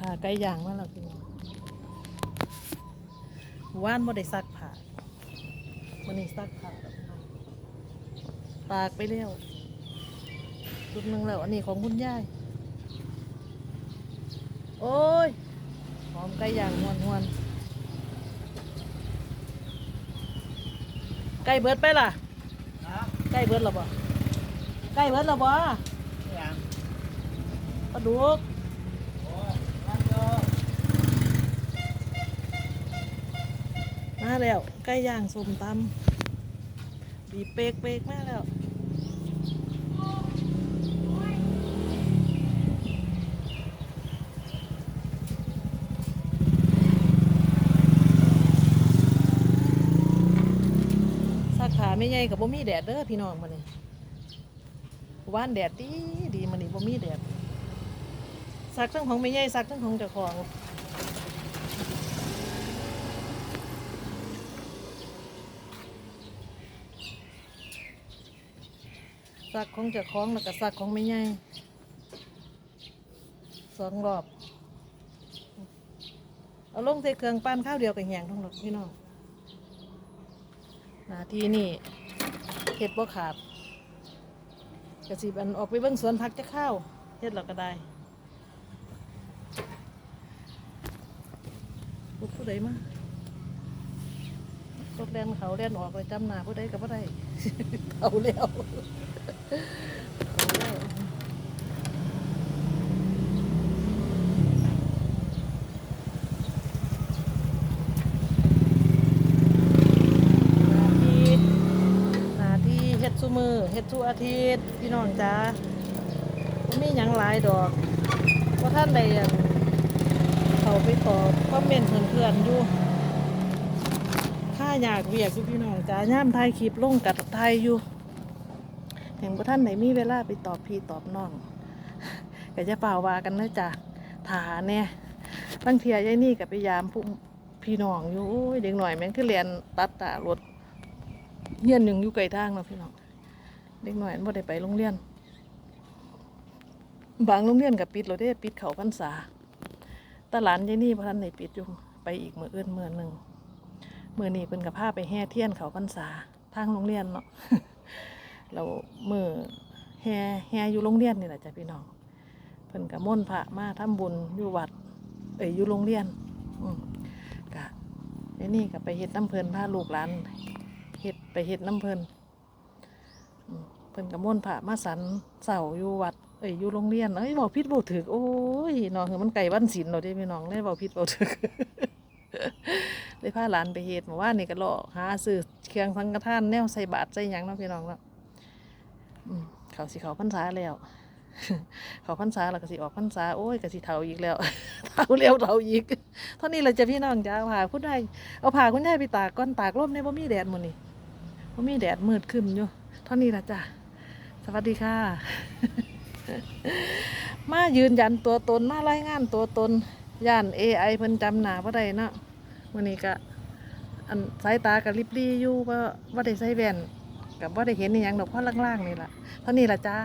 ผ้าไก่ย่างมาแล้วพี่น้องว่านบ่ได้ซักผ้าวันนี้ซักผ้าแล้วพี่น้องตากไปแล้วชุดหนึงแล้วอันนี้ของคุณยาย โอ้ยหอมไก่ย่างหวนหวนๆไก่เบิดไปล่ะครับไก่เบิดแล้วบ่ไก่เบิดแล้วบ่อย่างปลาดุก โอ้ยร้านเดียว มา แล้วไก่ย่างส้มตำบีเปกเปกมาแล้วสาขาไม่ใหญ่กับบ่มีแดดเด้อพี่น้องมันนี่ว่านแดดดีดีมันนี่บ่มีแดดสักทั้งของไม่ใหญ่สักทั้งของเจ้าของ ซักของเจะคล้าของแล้วก็ซักของไม่ใหญ่สองรอบ เอาลงใส่เครื่องปั้นข้าวเดียวกับแหงทั้งหมดพี่น้องนาทีนี่เห็ดบ่ขาดกระสีอันออกไปเบิ่งสวนพักจะข้าวเฮ็ดเราก็ได้ผู้ผู้ใดมา รถแล่นเขาแล่นออกไปจำหนาผู้ใดกับผู้ใดเขาแล้วเขาแล้วนาที่หน้าที่เฮ็ดซุมือเฮ็ดทุอาทิตย์พี่น้องจ้าบ่มีหยังหลายดอกว่าท่านใดอันเขาไปตอบคอมเมนต์เพื่อนๆอยู่ อยากเวียกอยู่พี่น้องจ้าย่ามถ่ายคลิปลงกัดไทยอยู่เห็นว่าท่านไหนมีเวลาไปตอบพี่ตอบน้องก็จะเปล่าวากันนะจ้ะถาเนี่ยบางเทียยายนี่กับไปยามผู้พี่น้องอยู่เด็กหน่อยแม่งคือเรียนตัดตารถเฮียนหนึ่งอยู่ไกลทางเนาะพี่น้องเด็กหน่อยมันบ่ได้ไปโรงเรียน บางโรงเรียนกับปิดเราได้ปิดเขาพรรษาตหลานยายนี่พระท่านไหนปิดอยู่ไปอีกมือเอื่นมือหนึ่ง มือนี้เพิ่นกับพาไปแห่เทียนเขาพรรษาทางโรงเรียนเนาะเรามือแห่แห่อยู่โรงเรียนนี่แหละจ้ะพี่น้องเพิ่นกับม่นพระมาทำบุญอยู่วัด เอ้ยอยู่โรงเรียน อืมกะไอ้นี่ก็ไปเฮ็ดน้ำเพิ่นพาลูกหลานเฮ็ดไปเฮ็ดน้ำเพิ่นเพิ่นกับม่นพระมาสันเสาอยู่วัดเอ้ยอยู่โรงเรียนเอ้ยบอกผิดบอกถูกโอ้ยน้องคือมันไก่วันศีลเราได้พี่น้องเลยบอกผิดบอกถูก เลยพาหลานไปเฮ็ดเมื่อวานนี่ก็รอหาซื้อเครื่องสังฆทานแนวใส่บาตรใส่หยังเนาะพี่น้องเนาะเขาสิเขาพรรษาแล้วเขาพรรษาแล้วก็สิออกพรรษาโอ้ยก็สิเฒ่าอีกแล้วเฒ่าเร็วเฒ่าอีกเท่านี้เราจะพี่น้องจ้าเอาผ้าคุณได้เอาผ้าคุณยายไปตากก้อนตากร่มเนี่ยบ่มีแดดหมื้อนี่บ่มีแดดมืดครึ้มอยู่เท่านี้ละจ้ะสวัสดีค่ะ มายืนยันตัวตนมารายงานตัวตนย่าน AI เพิ่นจำหน้าบ่ได้เนาะ วันนี้ก็อันสายตากับริบลี่อยู่ว่าว่าได้ใส่แว่นกับว่าได้เห็นอหยังดอกเพราล่างๆนี่แหละเท่านี้ละจ้า